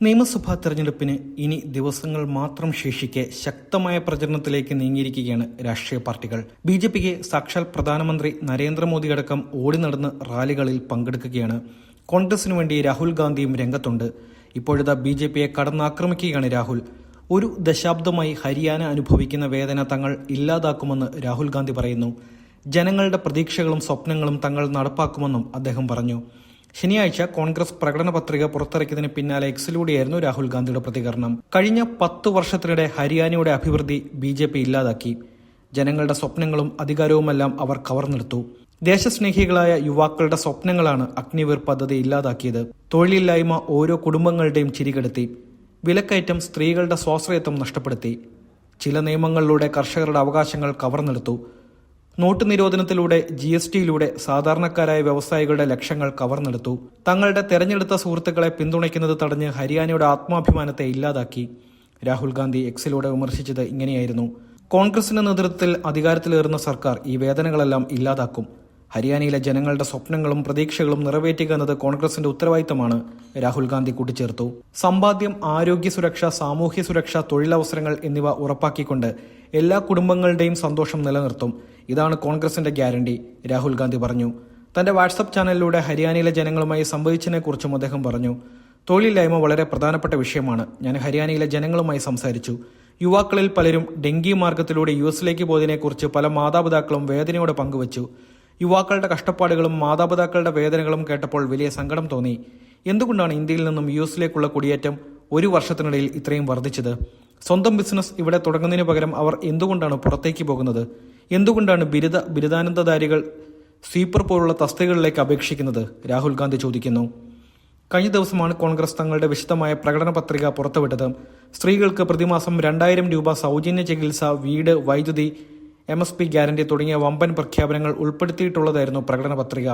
നിയമസഭാ തെരഞ്ഞെടുപ്പിന് ഇനി ദിവസങ്ങൾ മാത്രം ശേഷിക്കെ ശക്തമായ പ്രചരണത്തിലേക്ക് നീങ്ങിയിരിക്കുകയാണ് രാഷ്ട്രീയ പാർട്ടികൾ. ബി ജെ പിക്ക് സാക്ഷാൽ പ്രധാനമന്ത്രി നരേന്ദ്രമോദി അടക്കം ഓടി നടന്ന് റാലികളിൽ പങ്കെടുക്കുകയാണ്. കോൺഗ്രസിനു വേണ്ടി രാഹുൽ ഗാന്ധിയും രംഗത്തുണ്ട്. ഇപ്പോഴത്തെ ബി ജെ പിയെ കടന്നാക്രമിക്കുകയാണ് രാഹുൽ. ഒരു ദശാബ്ദമായി ഹരിയാന അനുഭവിക്കുന്ന വേദന തങ്ങൾ ഇല്ലാതാക്കുമെന്ന് രാഹുൽ ഗാന്ധി പറയുന്നു. ജനങ്ങളുടെ പ്രതീക്ഷകളും സ്വപ്നങ്ങളും തങ്ങൾ നടപ്പാക്കുമെന്നും അദ്ദേഹം പറഞ്ഞു. ശനിയാഴ്ച കോൺഗ്രസ് പ്രകടന പത്രിക പുറത്തിറക്കിയതിന് പിന്നാലെ എക്സിലൂടെയായിരുന്നു രാഹുൽ ഗാന്ധിയുടെ പ്രതികരണം. കഴിഞ്ഞ പത്ത് വർഷത്തിനിടെ ഹരിയാനയുടെ അഭിവൃദ്ധി ബി ജെ പി ഇല്ലാതാക്കി. ജനങ്ങളുടെ സ്വപ്നങ്ങളും അധികാരവുമെല്ലാം അവർ കവർന്നെടുത്തു. ദേശസ്നേഹികളായ യുവാക്കളുടെ സ്വപ്നങ്ങളാണ് അഗ്നിവീർ പദ്ധതി ഇല്ലാതാക്കിയത്. തൊഴിലില്ലായ്മ ഓരോ കുടുംബങ്ങളുടെയും ചിരികെടുത്തി. വിലക്കയറ്റം സ്ത്രീകളുടെ സ്വാശ്രയത്വം നഷ്ടപ്പെടുത്തി. ചില നിയമങ്ങളിലൂടെ കർഷകരുടെ അവകാശങ്ങൾ കവർന്നെടുത്തു. നോട്ട് നിരോധനത്തിലൂടെ ജി എസ് ടിയിലൂടെ സാധാരണക്കാരായ വ്യവസായികളുടെ ലക്ഷ്യങ്ങൾ കവർന്നെടുത്തു. തങ്ങളുടെ തെരഞ്ഞെടുത്ത സുഹൃത്തുക്കളെ പിന്തുണയ്ക്കുന്നത് തടഞ്ഞ് ഹരിയാനയുടെ ആത്മാഭിമാനത്തെ ഇല്ലാതാക്കി. രാഹുൽ ഗാന്ധി എക്സിലൂടെ വിമർശിച്ചത് ഇങ്ങനെയായിരുന്നു. കോൺഗ്രസിന്റെ നേതൃത്വത്തിൽ അധികാരത്തിലേറുന്ന സർക്കാർ ഈ വേദനകളെല്ലാം ഇല്ലാതാക്കും. ഹരിയാനയിലെ ജനങ്ങളുടെ സ്വപ്നങ്ങളും പ്രതീക്ഷകളും നിറവേറ്റുക എന്നത് കോൺഗ്രസിന്റെ ഉത്തരവാദിത്തമാണ് രാഹുൽ ഗാന്ധി കൂട്ടിച്ചേർത്തു. സമ്പാദ്യം ആരോഗ്യ സുരക്ഷ സാമൂഹ്യ സുരക്ഷ തൊഴിലവസരങ്ങൾ എന്നിവ ഉറപ്പാക്കിക്കൊണ്ട് എല്ലാ കുടുംബങ്ങളുടെയും സന്തോഷം നിലനിർത്തും. ഇതാണ് കോൺഗ്രസിന്റെ ഗ്യാരണ്ടി രാഹുൽ ഗാന്ധി പറഞ്ഞു. തന്റെ വാട്സപ്പ് ചാനലിലൂടെ ഹരിയാനയിലെ ജനങ്ങളുമായി സംവദിച്ചതിനെക്കുറിച്ചും അദ്ദേഹം പറഞ്ഞു. തൊഴിലില്ലായ്മ വളരെ പ്രധാനപ്പെട്ട വിഷയമാണ്. ഞാൻ ഹരിയാനയിലെ ജനങ്ങളുമായി സംസാരിച്ചു. യുവാക്കളിൽ പലരും ഡെങ്കി മാർഗത്തിലൂടെ യു എസിലേക്ക് പോയതിനെക്കുറിച്ച് പല മാതാപിതാക്കളും വേദനയോടെ പങ്കുവച്ചു. യുവാക്കളുടെ കഷ്ടപ്പാടുകളും മാതാപിതാക്കളുടെ വേദനകളും കേട്ടപ്പോൾ വലിയ സങ്കടം തോന്നി. എന്തുകൊണ്ടാണ് ഇന്ത്യയിൽ നിന്നും യു എസിലേക്കുള്ള കുടിയേറ്റം ഒരു വർഷത്തിനിടയിൽ ഇത്രയും വർദ്ധിച്ചത്? സ്വന്തം ബിസിനസ് ഇവിടെ തുടങ്ങുന്നതിന് പകരം അവർ എന്തുകൊണ്ടാണ് പുറത്തേക്ക് പോകുന്നത്? എന്തുകൊണ്ടാണ് ബിരുദ ബിരുദാനന്തധാരികൾ സ്വീപ്പർ പോലുള്ള തസ്തികകളിലേക്ക് അപേക്ഷിക്കുന്നത്? രാഹുൽ ഗാന്ധി ചോദിക്കുന്നു. കഴിഞ്ഞ ദിവസമാണ് കോൺഗ്രസ് തങ്ങളുടെ വിശദമായ പ്രകടന പത്രിക പുറത്തുവിട്ടത്. സ്ത്രീകൾക്ക് പ്രതിമാസം രണ്ടായിരം രൂപ സൗജന്യ ചികിത്സ വീട് വൈദ്യുതി എം എസ് പി ഗ്യാരണ്ടി തുടങ്ങിയ വമ്പൻ പ്രഖ്യാപനങ്ങൾ ഉൾപ്പെടുത്തിയിട്ടുള്ളതായിരുന്നു പ്രകടന പത്രിക.